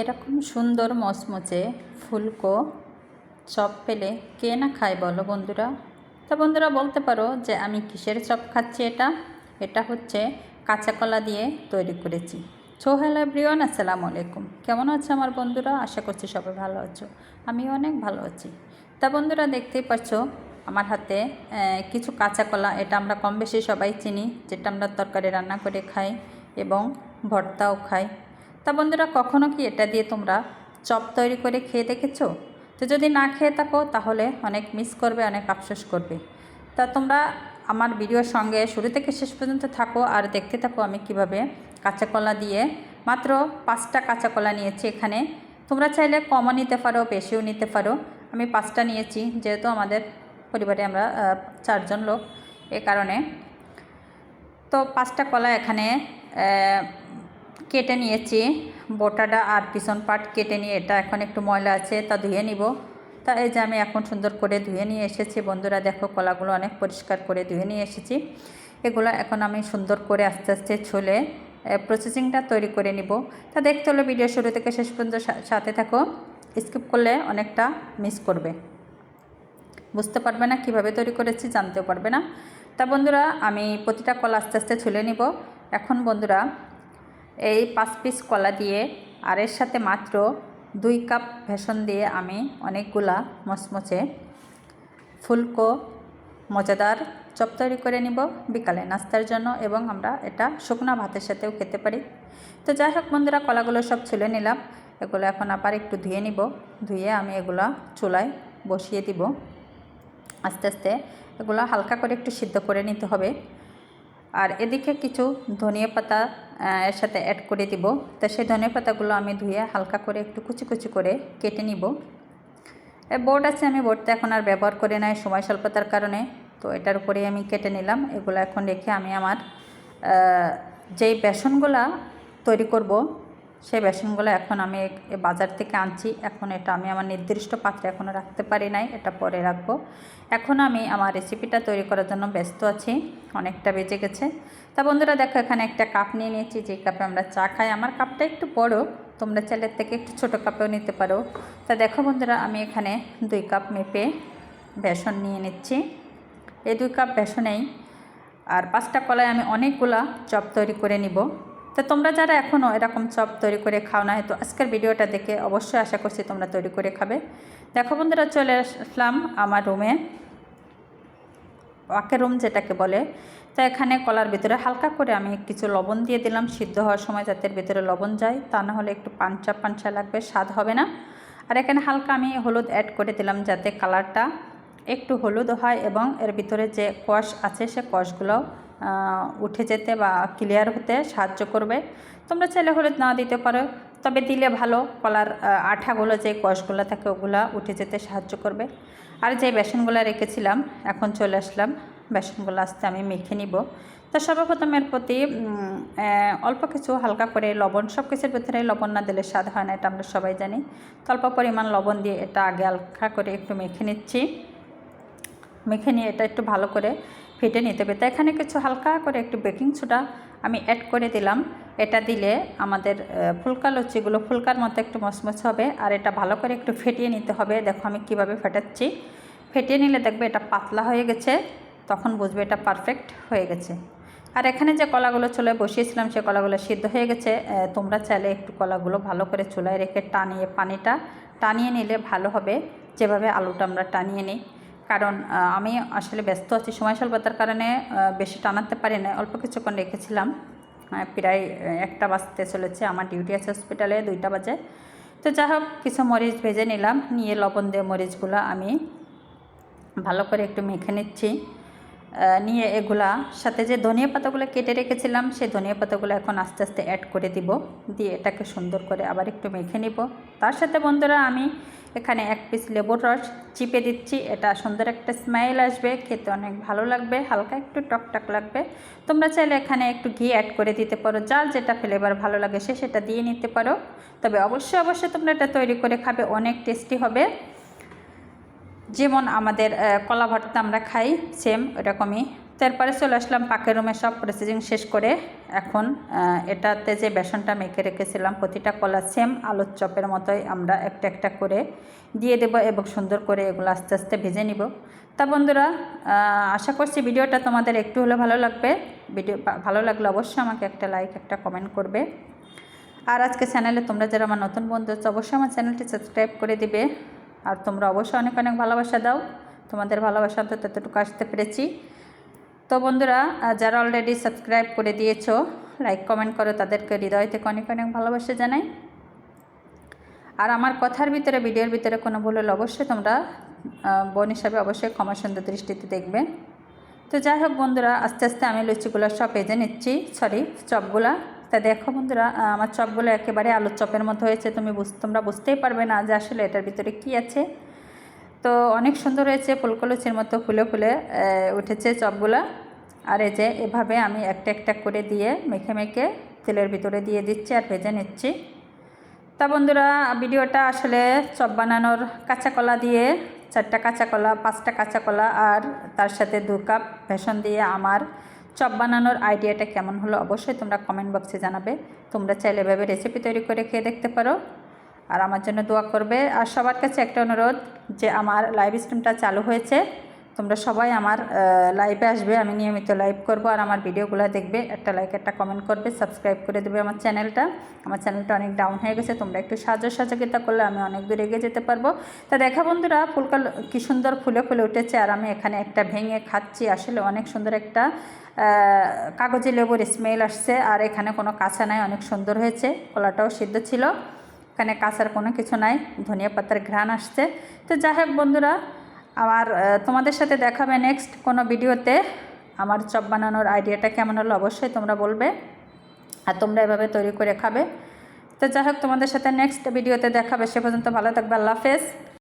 এরকম সুন্দর মচমচে ফুলকো চপ পেলে কে না খায় বলো বন্ধুরা? তা বন্ধুরা বলতে পারো যে আমি কিসের চপ খাচ্ছি এটা? এটা হচ্ছে কাঁচা কলা দিয়ে তৈরি করেছি। সো হ্যালো এভরিওয়ান, আসসালামু আলাইকুম। কেমন আছে আমার বন্ধুরা? আশা করছি সবাই ভালো আছো। আমি অনেক ভালো আছি। তা বন্ধুরা দেখতেই পাচ্ছ আমার হাতে কিছু কাঁচা কলা, এটা আমরা কম বেশি সবাই চিনি, যেটা আমরা তরকারি রান্না করে খাই এবং ভর্তাও খাই। তা বন্ধুরা, কখনো কি এটা দিয়ে তোমরা চপ তৈরি করে খেয়ে দেখেছ? তো যদি না খেয়ে থাকো, তাহলে অনেক মিস করবে, অনেক আফসোস করবে। তা তোমরা আমার ভিডিওর সঙ্গে শুরু থেকে শেষ পর্যন্ত থাকো আর দেখতে থাকো আমি কীভাবে কাঁচা কলা দিয়ে মাত্র পাঁচটা কাঁচা কলা নিয়েছি এখানে। তোমরা চাইলে কমও নিতে পারো, বেশিও নিতে পারো। আমি পাঁচটা নিয়েছি, যেহেতু আমাদের পরিবারে আমরা চারজন লোক এ কারণে। তো পাঁচটা কলা এখানে কেটে নিয়েছি। বোটাটা আর পিছন পাট কেটে নিয়ে, এটা এখন একটু ময়লা আছে, তা ধুয়ে নিব। তা এই যে আমি এখন সুন্দর করে ধুয়ে নিয়ে এসেছি। বন্ধুরা দেখো কলাগুলো অনেক পরিষ্কার করে ধুয়ে নিয়ে এসেছি। এগুলো এখন আমি সুন্দর করে আস্তে আস্তে ছুলে প্রসেসিংটা তৈরি করে নিব। তা দেখতে হলে ভিডিও শুরু থেকে শেষ পর্যন্ত সাথে থাকো। স্কিপ করলে অনেকটা মিস করবে। বুঝতে পারবে না কীভাবে তৈরি করেছি, জানতেও পারবে না। তা বন্ধুরা আমি প্রতিটা কলা আস্তে আস্তে ছুলে নিব। এখন বন্ধুরা এই পাঁচ পিস কলা দিয়ে, আর এর সাথে মাত্র দুই কাপ ভেষণ দিয়ে আমি অনেকগুলা মচমচে ফুলকো মজাদার চপ তৈরি করে নিব বিকালে নাস্তার জন্য এবং আমরা এটা শুকনো ভাতের সাথেও খেতে পারি। তো যাই হোক বন্ধুরা, কলাগুলো সব ছুলে নিলাম। এগুলো এখন আবার একটু ধুয়ে নিব। ধুয়ে আমি এগুলো চুলায় বসিয়ে দিব। আস্তে আস্তে এগুলো হালকা করে একটু সিদ্ধ করে নিতে হবে। আর এদিকে কিছু ধনিয়া পাতা এর সাথে অ্যাড করে দিব। তো সেই ধনে পাতাগুলো আমি ধুয়ে হালকা করে একটু কুচি কুচি করে কেটে নিব। বোর্ড আছে, আমি বোর্ডটা এখন আর ব্যবহার করে নাই সময় স্বল্পতার কারণে। তো এটার উপরে আমি কেটে নিলাম। এগুলো এখন রেখে আমি আমার যেই বেসনগুলা তৈরি করব সেই বেসনগুলো এখন আমি বাজার থেকে আনছি। এখন এটা আমি আমার নির্দিষ্ট পাত্রে এখনও রাখতে পারি নাই, এটা পরে রাখব। এখন আমি আমার রেসিপিটা তৈরি করার জন্য ব্যস্ত আছি, অনেকটা বেজে গেছে। তা বন্ধুরা দেখো, এখানে একটা কাপ নিয়ে নিয়েছি যে কাপে আমরা চা খাই। আমার কাপটা একটু বড়, তোমরা চাইলে এর থেকে একটু ছোটো কাপেও নিতে পারো। তা দেখো বন্ধুরা, আমি এখানে দুই কাপ মেপে বেসন নিয়ে নিচ্ছি। এই দুই কাপ বেসনেই আর পাঁচটা কলায় আমি অনেকগুলা চপ তৈরি করে নিব। তো তোমরা যারা এখনও এরকম চপ তৈরি করে খাও না তো আজকের ভিডিওটা দেখে অবশ্যই আশা করছি তোমরা তৈরি করে খাবে। দেখো বন্ধুরা, চলে আসলাম আমার রুমে। ওয়াকে রুম যেটাকে বলে। তো এখানে কলার ভিতরে হালকা করে আমি কিছু লবণ দিয়ে দিলাম, সিদ্ধ হওয়ার সময় যাতে ভিতরে লবণ যায়। তা না হলে একটু পাঞ্চা পাঞ্চা লাগবে, স্বাদ হবে না। আর এখানে হালকা আমি হলুদ অ্যাড করে দিলাম যাতে কালারটা একটু হলুদ হয় এবং এর ভিতরে যে কষ আছে, সে কষগুলো উঠে যেতে বা ক্লিয়ার হতে সাহায্য করবে। তোমরা চাইলে হলুদ না দিতে পারো, তবে দিলে ভালো, কলার আঠাগুলো যে কষগুলো থাকে ওগুলা উঠে যেতে সাহায্য করবে। আর যে বেসনগুলো রেখেছিলাম, এখন চলে আসলাম, বেসনগুলো আস্তে আমি মেখে নিব। তো সর্বপ্রথম এর প্রতি অল্প কিছু হালকা করে লবণ সব কিছুর ভিতরে লবণ না দিলে স্বাদ হয় না, এটা আমরা সবাই জানি। তো অল্প পরিমাণ লবণ দিয়ে এটা আগে হালকা করে একটু মেখে নিচ্ছি। মেখে নিয়ে এটা একটু ভালো করে ফেটে নিতে হবে। তো এখানে কিছু হালকা করে একটু বেকিং সোডা আমি অ্যাড করে দিলাম। এটা দিলে আমাদের ফুলকা লুচিগুলো ফুলকার মতো একটু মচমচ হবে আর এটা ভালো করে একটু ফেটিয়ে নিতে হবে। দেখো আমি কীভাবে ফেটাচ্ছি। ফেটিয়ে নিলে দেখবে এটা পাতলা হয়ে গেছে, তখন বুঝবে এটা পারফেক্ট হয়ে গেছে। আর এখানে যে কলাগুলো চুলায় বসিয়েছিলাম, সে কলাগুলো সিদ্ধ হয়ে গেছে। তোমরা চাইলে একটু কলাগুলো ভালো করে চুলায় রেখে টানিয়ে, পানিটা টানিয়ে নিলে ভালো হবে। যেভাবে আলুটা আমরা টানিয়ে নিই। কারণ আমি আসলে ব্যস্ত আছি, সময় স্বল্পতার কারণে বেশি টানাতে পারি না অল্প কিছুক্ষণ রেখেছিলাম। প্রায় একটা বাজতে চলেছে, আমার ডিউটি আছে হসপিটালে, দুইটা বাজে। তো যাই হোক, কিছু মরিচ ভেজে নিলাম, নিয়ে লবণ দিয়ে মরিচগুলো আমি ভালো করে একটু মেখে নিচ্ছি। নিয়ে এগুলা। সাথে যে ধনিয়া পাতাগুলো কেটে রেখেছিলাম, সেই ধনিয়া পাতাগুলো এখন আস্তে আস্তে অ্যাড করে দিব। দিয়ে এটাকে সুন্দর করে আবার একটু মেখে নিব। তার সাথে বন্ধুরা, আমি এখানে এক পিস লেবুর রস চিপে দিচ্ছি। এটা সুন্দর একটা স্মাইল আসবে, খেতে অনেক ভালো লাগবে, হালকা একটু টকটক লাগবে। তোমরা চাইলে এখানে একটু ঘি অ্যাড করে দিতে পারো। যার যেটা ফ্লেভার ভালো লাগে, সে সেটা দিয়ে নিতে পারো। তবে অবশ্যই অবশ্যই তোমরা এটা তৈরি করে খাবে, অনেক টেস্টি হবে। যেমন আমাদের কলা ভর্তা আমরা খাই সেম এরকমই তারপরে চলে আসলাম, পাকের রুমে সব প্রসেসিং শেষ করে এখন এটাতে যে বেসনটা মেখে রেখেছিলাম, প্রতিটা কলা সেম আলুর চপের মতোই আমরা একটা একটা করে দিয়ে দেবো এবং সুন্দর করে এগুলো আস্তে আস্তে ভেজে নিব। তা বন্ধুরা আশা করছি ভিডিওটা তোমাদের একটু হলে ভালো লাগবে। ভিডিও ভালো লাগলে অবশ্যই আমাকে একটা লাইক একটা কমেন্ট করবে। আর আজকে চ্যানেলে তোমরা যারা আমার নতুন বন্ধু আছো, অবশ্যই আমার চ্যানেলটি সাবস্ক্রাইব করে দিবে। আর তোমরা অবশ্যই অনেক অনেক ভালোবাসা দাও। তোমাদের ভালোবাসা তো ততটুকু আসতে পেরেছি। তো বন্ধুরা যারা অলরেডি সাবস্ক্রাইব করে দিয়েছ লাইক কমেন্ট করো, তাদেরকে হৃদয় থেকে অনেক অনেক ভালোবাসা জানাই। আর আমার কথার ভিতরে, ভিডিওর ভিতরে কোনো ভুল হলে অবশ্যই তোমরা বোন হিসাবে অবশ্যই ক্ষমা সুন্দর দৃষ্টিতে দেখবে। তো যাই হোক বন্ধুরা, আস্তে আস্তে আমি লুচিগুলো সব ভেজে নিচ্ছি। সরি চপগুলা। তা দেখো বন্ধুরা আমার চপগুলো একেবারে আলুর চপের মতো হয়েছে। তুমি বুঝ, তোমরা বুঝতেই পারবে না যে আসলে এটার ভিতরে কি আছে। তো অনেক সুন্দর হয়েছে ফুলকো লুচির মতো ফুলে ফুলে উঠেছে চপগুলা। আর এই যে এভাবে আমি একটা একটা করে দিয়ে মেখে মেখে তেলের ভিতরে দিয়ে দিচ্ছি আর ভেজে নিচ্ছি। তা বন্ধুরা, ভিডিওটা আসলে চপ বানানোর কাঁচা কলা দিয়ে, চারটা কাঁচা কলা পাঁচটা কাঁচা কলা আর তার সাথে দু কাপ বেসন দিয়ে আমার চপ বানানোর আইডিয়াটা কেমন হলো অবশ্যই তোমরা কমেন্ট বক্সে জানাবে। তোমরা চাইলে এভাবে রেসিপি তৈরি করে খেয়ে দেখতে পারো। আর আমার জন্য দোয়া করবে। আর সবার কাছে একটা অনুরোধ যে আমার লাইভ স্ট্রিমটা চালু হয়েছে। তোমরা সবাই আমার লাইভে আসবে, আমি নিয়মিত লাইভ করব আর আমার ভিডিওগুলো দেখবে। একটা লাইক একটা কমেন্ট করবে সাবস্ক্রাইব করে দেবে আমার চ্যানেলটা আমার চ্যানেলটা অনেক ডাউন হয়ে গেছে, তোমরা একটু সাহায্য সহযোগিতা করলে আমি অনেক দূর এগিয়ে যেতে পারব। তা দেখা বন্ধুরা ফুলকা কি সুন্দর ফুলে ফুলে উঠেছে আর আমি এখানে একটা ভেঙে খাচ্ছি। আসলে অনেক সুন্দর একটা কাগজি লেবুর স্মেল আসছে আর এখানে কোনো কাঁচা নাই, অনেক সুন্দর হয়েছে। কলাটাও সিদ্ধ ছিল। এখানে কাঁচার কোনো কিছু নাই, ধনিয়া পাতার ঘ্রাণ আসছে। তো যাই হোক বন্ধুরা আমার তোমাদের সাথে দেখাবে নেক্সট কোনো ভিডিওতে আমার চপ বানানোর আইডিয়াটা কেমন হলো অবশ্যই তোমরা বলবে আর তোমরা এভাবে তৈরি করে খাবে। তো যাই হোক, তোমাদের সাথে নেক্সট ভিডিওতে দেখাবে। সে পর্যন্ত ভালো থাকবে। আল্লাহ হাফেজ।